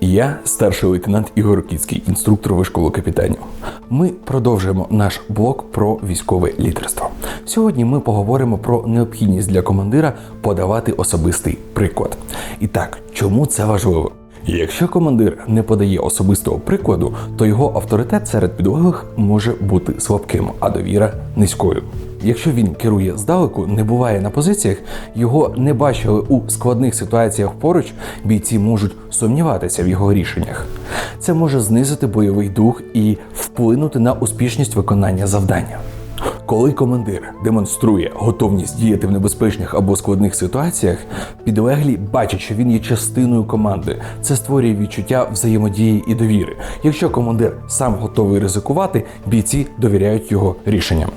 Я старший лейтенант Ігор Кіцький, інструктор вишколу капітанів. Ми продовжуємо наш блок про військове лідерство. Сьогодні ми поговоримо про необхідність для командира подавати особистий приклад. І так, чому це важливо? Якщо командир не подає особистого прикладу, то його авторитет серед підлеглих може бути слабким, а довіра низькою. Якщо він керує здалеку, не буває на позиціях, його не бачили у складних ситуаціях поруч, бійці можуть сумніватися в його рішеннях. Це може знизити бойовий дух і вплинути на успішність виконання завдання. Коли командир демонструє готовність діяти в небезпечних або складних ситуаціях, підлеглі бачать, що він є частиною команди. Це створює відчуття взаємодії і довіри. Якщо командир сам готовий ризикувати, бійці довіряють його рішенням.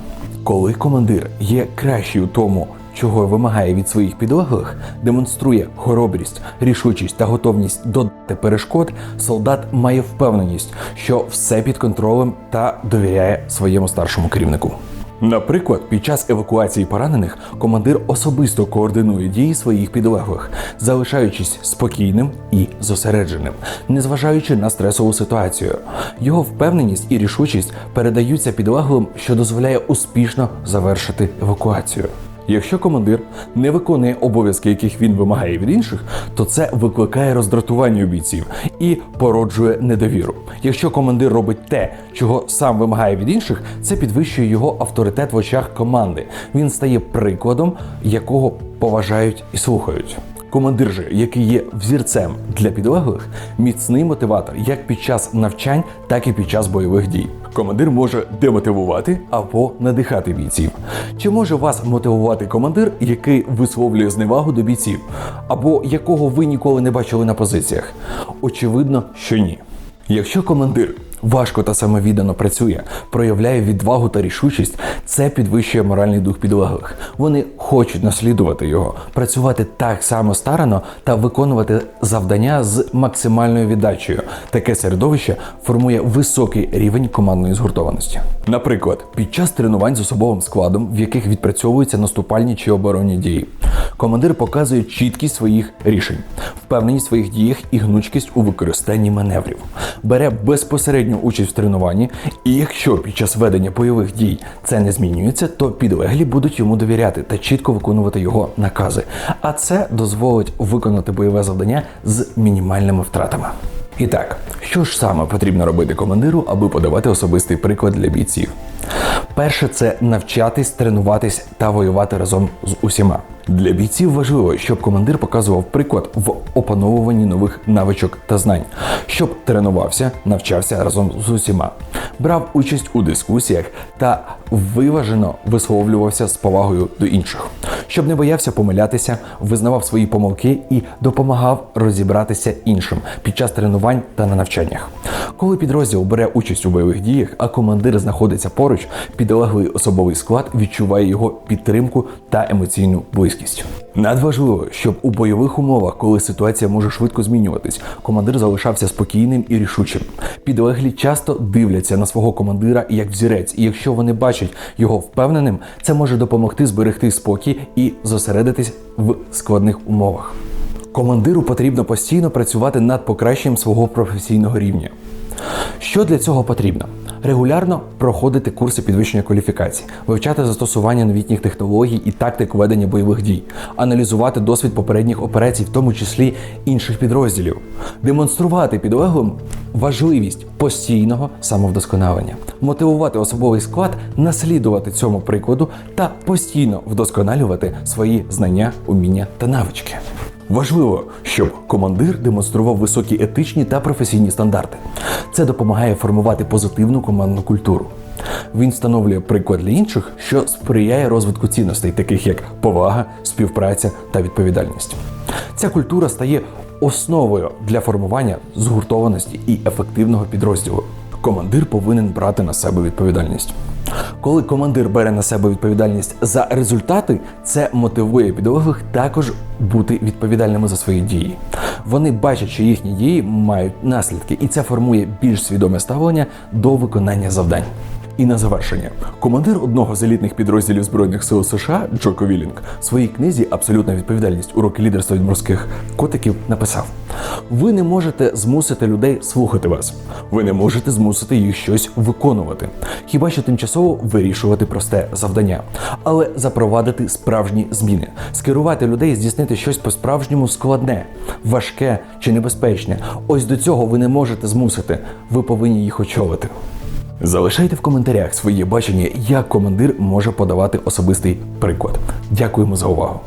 Коли командир є кращий у тому, чого вимагає від своїх підлеглих, демонструє хоробрість, рішучість та готовність додати перешкод, солдат має впевненість, що все під контролем та довіряє своєму старшому керівнику. Наприклад, під час евакуації поранених командир особисто координує дії своїх підлеглих, залишаючись спокійним і зосередженим, незважаючи на стресову ситуацію. Його впевненість і рішучість передаються підлеглим, що дозволяє успішно завершити евакуацію. Якщо командир не виконує обов'язки, яких він вимагає від інших, то це викликає роздратування у бійців і породжує недовіру. Якщо командир робить те, чого сам вимагає від інших, це підвищує його авторитет в очах команди. Він стає прикладом, якого поважають і слухають. Командир же, який є взірцем для підлеглих, міцний мотиватор як під час навчань, так і під час бойових дій. Командир може демотивувати або надихати бійців. Чи може вас мотивувати командир, який висловлює зневагу до бійців, або якого ви ніколи не бачили на позиціях? Очевидно, що ні. Якщо командир важко та самовіддано працює, проявляє відвагу та рішучість, це підвищує моральний дух підлеглих. Вони хочуть наслідувати його, працювати так само старано та виконувати завдання з максимальною віддачею. Таке середовище формує високий рівень командної згуртованості. Наприклад, під час тренувань з особовим складом, в яких відпрацьовуються наступальні чи оборонні дії, командир показує чіткість своїх рішень, впевненість в своїх діях і гнучкість у використанні маневрів, бере безпосередню участь в тренуванні, і якщо під час ведення бойових дій це не змінюється, то підлеглі будуть йому довіряти та чітко виконувати його накази. А це дозволить виконати бойове завдання з мінімальними втратами. І так, що ж саме потрібно робити командиру, аби подавати особистий приклад для бійців? Перше це навчатись, тренуватись та воювати разом з усіма. Для бійців важливо, щоб командир показував приклад в опановуванні нових навичок та знань, щоб тренувався, навчався разом з усіма, брав участь у дискусіях та виважено висловлювався з повагою до інших, щоб не боявся помилятися, визнавав свої помилки і допомагав розібратися іншим під час тренувань та на навчаннях. Коли підрозділ бере участь у бойових діях, а командир знаходиться поруч, підлеглий особовий склад відчуває його підтримку та емоційну близькість. Надважливо, щоб у бойових умовах, коли ситуація може швидко змінюватись, командир залишався спокійним і рішучим. Підлеглі часто дивляться на свого командира як взірець, і якщо вони бачать його впевненим, це може допомогти зберегти спокій і зосередитись в складних умовах. Командиру потрібно постійно працювати над покращенням свого професійного рівня. Що для цього потрібно? Регулярно проходити курси підвищення кваліфікації, вивчати застосування новітніх технологій і тактик ведення бойових дій, аналізувати досвід попередніх операцій, в тому числі інших підрозділів, демонструвати підлеглим важливість постійного самовдосконалення, мотивувати особовий склад, наслідувати цьому прикладу та постійно вдосконалювати свої знання, уміння та навички. Важливо, щоб командир демонстрував високі етичні та професійні стандарти. Це допомагає формувати позитивну командну культуру. Він встановлює приклад для інших, що сприяє розвитку цінностей, таких як повага, співпраця та відповідальність. Ця культура стає основою для формування згуртованості і ефективного підрозділу. Командир повинен брати на себе відповідальність. Коли командир бере на себе відповідальність за результати, це мотивує підлеглих також бути відповідальними за свої дії. Вони бачать, що їхні дії мають наслідки, і це формує більш свідоме ставлення до виконання завдань. І на завершення, командир одного з елітних підрозділів збройних сил США Джоко Вілінг в своїй книзі Абсолютна відповідальність. Уроки лідерства від морських котиків написав: ви не можете змусити людей слухати вас, ви не можете змусити їх щось виконувати, хіба що тимчасово вирішувати просте завдання, але запровадити справжні зміни, скерувати людей, здійснити щось по-справжньому складне, важке чи небезпечне. Ось до цього ви не можете змусити. Ви повинні їх очолити. Залишайте в коментарях своє бачення, як командир може подавати особистий приклад. Дякуємо за увагу.